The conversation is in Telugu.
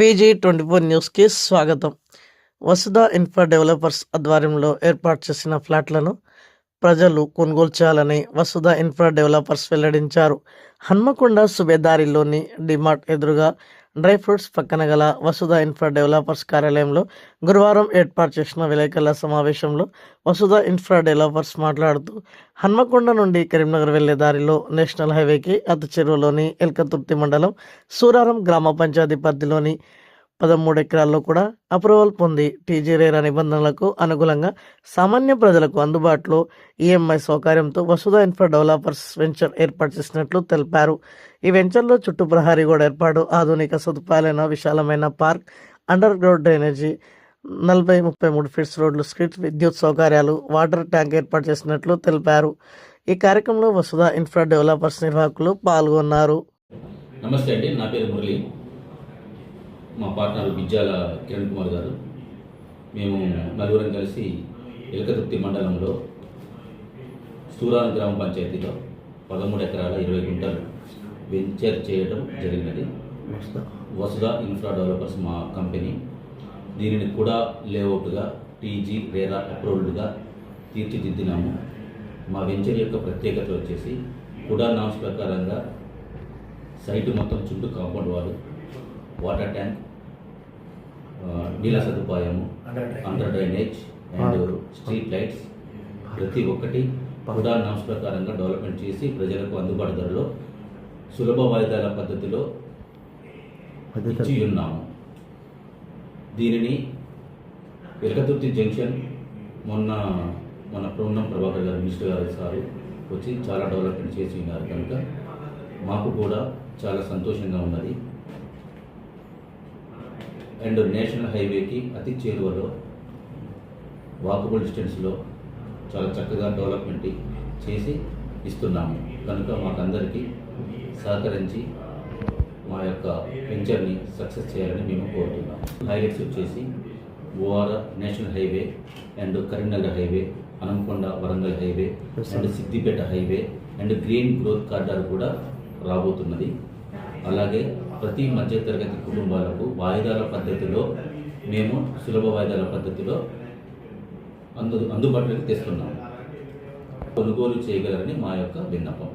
విజీ ట్వంటీ ఫోర్ న్యూస్కి స్వాగతం. వసుధ ఇన్ఫ్రా డెవలపర్స్ ఆధ్వర్యంలో ఏర్పాటు చేసిన ఫ్లాట్లను ప్రజలు కొనుగోలు చేయాలని వసుధ ఇన్ఫ్రా డెవలపర్స్ వెల్లడించారు. హన్మకొండ సుబేదారిలోని డిమార్ట్ ఎదురుగా డ్రై ఫ్రూట్స్ పక్కన గల వసుధ ఇన్ఫ్రా డెవలపర్స్ కార్యాలయంలో గురువారం ఏర్పాటు చేసిన విలేకరుల సమావేశంలో వసుధ ఇన్ఫ్రా డెవలపర్స్ మాట్లాడుతూ హన్మకొండ నుండి కరీంనగర్ వెళ్ళే దారిలో నేషనల్ హైవేకి అతి చెరువులోని ఎల్కతుర్తి మండలం సూరారం గ్రామ పంచాయతీ పరిధిలోని పదమూడు ఎకరాల్లో కూడా అప్రూవల్ పొంది టీజీ రేరా నిబంధనలకు అనుగుణంగా సామాన్య ప్రజలకు అందుబాటులో ఈఎంఐ సౌకర్యంతో వసుధ ఇన్ఫ్రా డెవలపర్స్ వెంచర్ ఏర్పాటు చేసినట్లు తెలిపారు. ఈ వెంచర్లో చుట్టూ ప్రహరీ కూడా ఏర్పాటు ఆధునిక సదుపాయాలైన విశాలమైన పార్క్ అండర్ గ్రౌండ్ డ్రైనేజీ నలభై ముప్పై మూడు ఫీట్స్ రోడ్లు స్ట్రీట్ విద్యుత్ సౌకర్యాలు వాటర్ ట్యాంక్ ఏర్పాటు చేసినట్లు తెలిపారు. ఈ కార్యక్రమంలో వసుధ ఇన్ఫ్రా డెవలపర్స్ నిర్వాహకులు పాల్గొన్నారు. నమస్తే అండి నా పేరు మురళి. మా పార్ట్నర్ బిజ్జాల కిరణ్ కుమార్ గారు. మేము నలుగురం కలిసి ఎలకతుర్తి మండలంలో సూరాన్ గ్రామ పంచాయతీలో పదమూడు ఎకరాల ఇరవై గుంటలు వెంచర్ చేయడం జరిగినది. వసుధ ఇన్ఫ్రా డెవలపర్స్ మా కంపెనీ. దీనిని కూడా లేఅవుట్గా టీజీ రేరా అప్రూవ్డ్గా తీర్చిదిద్దినాము. మా వెంచర్ యొక్క ప్రత్యేకత వచ్చేసి కుడా నామ్స్ ప్రకారంగా సైట్ మొత్తం చుట్టూ కాంపౌండ్ వాళ్ళు వాటర్ ట్యాంక్ నీళ్ళ సదుపాయము under drainage and street lights ప్రతి ఒక్కటి కూడా నామ్స్ ప్రకారంగా డెవలప్మెంట్ చేసి ప్రజలకు అందుబాటు ధరలో సులభ వాయిదాల పద్ధతిలో ఇచ్చి ఉన్నాము. దీనిని ఎలకతుర్తి జంక్షన్ మొన్న మన పూర్ణం ప్రభాకర్ గారు మినిస్టర్ గారు సారు వచ్చి చాలా డెవలప్మెంట్ చేసి ఉన్నారు కనుక మాకు కూడా చాలా సంతోషంగా ఉన్నది. అండ్ నేషనల్ హైవేకి అతి చేరువలో వాకబుల్ డిస్టెన్స్లో చాలా చక్కగా డెవలప్మెంట్ చేసి ఇస్తున్నాము. కనుక మాకందరికీ సహకరించి మా యొక్క వెంచర్ని సక్సెస్ చేయాలని మేము కోరుతున్నాం. హైవేస్ వచ్చేసి O R national highway and Karimnagar highway Anamkonda Warangal highway and Siddipet highway and green growth corridor కూడా రాబోతున్నది. అలాగే ప్రతి మధ్యతరగతి కుటుంబాలకు వాయిదాల పద్ధతిలో మేము సులభ వాయిదాల పద్ధతిలో అందు అందుబాటులోకి తెస్తున్నాము. కొనుగోలు చేయగలరని మా యొక్క విన్నపం.